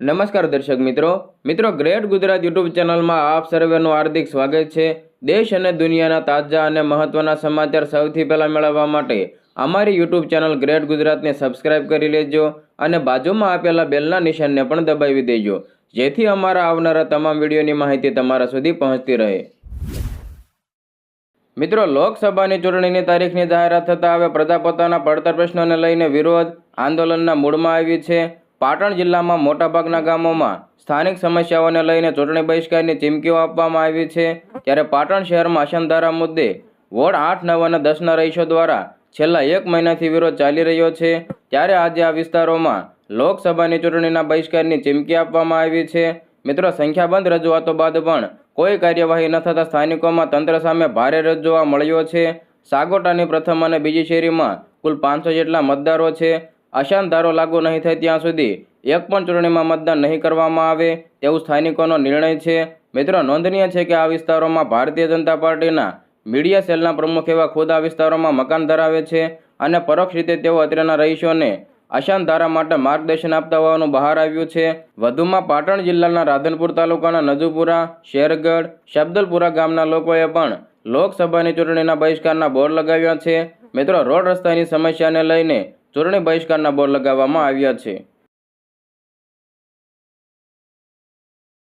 નમસ્કાર દર્શક મિત્રો. મિત્રો, ગ્રેટ ગુજરાત યુટ્યુબ ચેનલમાં આપ સર્વેનું હાર્દિક સ્વાગત છે. દેશ અને દુનિયાના તાજા અને મહત્વના સમાચાર સૌથી પહેલાં મેળવવા માટે અમારી યુટ્યુબ ચેનલ ગ્રેટ ગુજરાતને સબસ્ક્રાઇબ કરી લેજો અને બાજુમાં આપેલા બેલના નિશાનને પણ દબાવી દેજો. જેથી અમારા આવનારા તમામ વિડીયોની માહિતી તમારા સુધી પહોંચતી રહે. મિત્રો, લોકસભાની ચૂંટણીની તારીખની જાહેરાત થતાં હવે પ્રજા પોતાના પડતર પ્રશ્નોને લઈને વિરોધ આંદોલનના મૂડમાં આવી છે. પાટણ જિલ્લામાં મોટાભાગના ગામોમાં સ્થાનિક સમસ્યાઓને લઈને ચૂંટણી બહિષ્કારની ચીમકીઓ આપવામાં આવી છે. ત્યારે પાટણ શહેરમાં અસંધારા મુદ્દે વોર્ડ આઠ, નવ અને દસના રહીશો દ્વારા છેલ્લા એક મહિનાથી વિરોધ ચાલી રહ્યો છે. ત્યારે આજે આ વિસ્તારોમાં લોકસભાની ચૂંટણીના બહિષ્કારની ચીમકી આપવામાં આવી છે. મિત્રો, સંખ્યાબંધ રજૂઆતો બાદ પણ કોઈ કાર્યવાહી ન થતાં સ્થાનિકોમાં તંત્ર સામે ભારે રસ જોવા મળ્યો છે. સાગોટાની પ્રથમ અને બીજી શેરીમાં કુલ પાંચસો જેટલા મતદારો છે. અશાંત ધારો લાગુ નહીં થાય ત્યાં સુધી એક પણ ચૂંટણીમાં મતદાન નહીં કરવામાં આવે તેવું સ્થાનિકોનો નિર્ણય છે. મિત્રો, નોંધનીય છે કે આ વિસ્તારોમાં ભારતીય જનતા પાર્ટીના મીડિયા સેલના પ્રમુખ એવા ખુદ આ વિસ્તારોમાં મકાન ધરાવે છે અને પરોક્ષ રીતે તેઓ અત્રેના રહીશોને અશાંત ધારા માટે માર્ગદર્શન આપતા હોવાનું બહાર આવ્યું છે. વધુમાં પાટણ જિલ્લાના રાધનપુર તાલુકાના નજુપુરા, શેરગઢ, શબ્દલપુરા ગામના લોકોએ પણ લોકસભાની ચૂંટણીના બહિષ્કારના બોર્ડ લગાવ્યા છે. મિત્રો, રોડ રસ્તાની સમસ્યાને લઈને ચૂંટણી બહિષ્કારના બોર્ડ લગાવવામાં આવ્યા છે.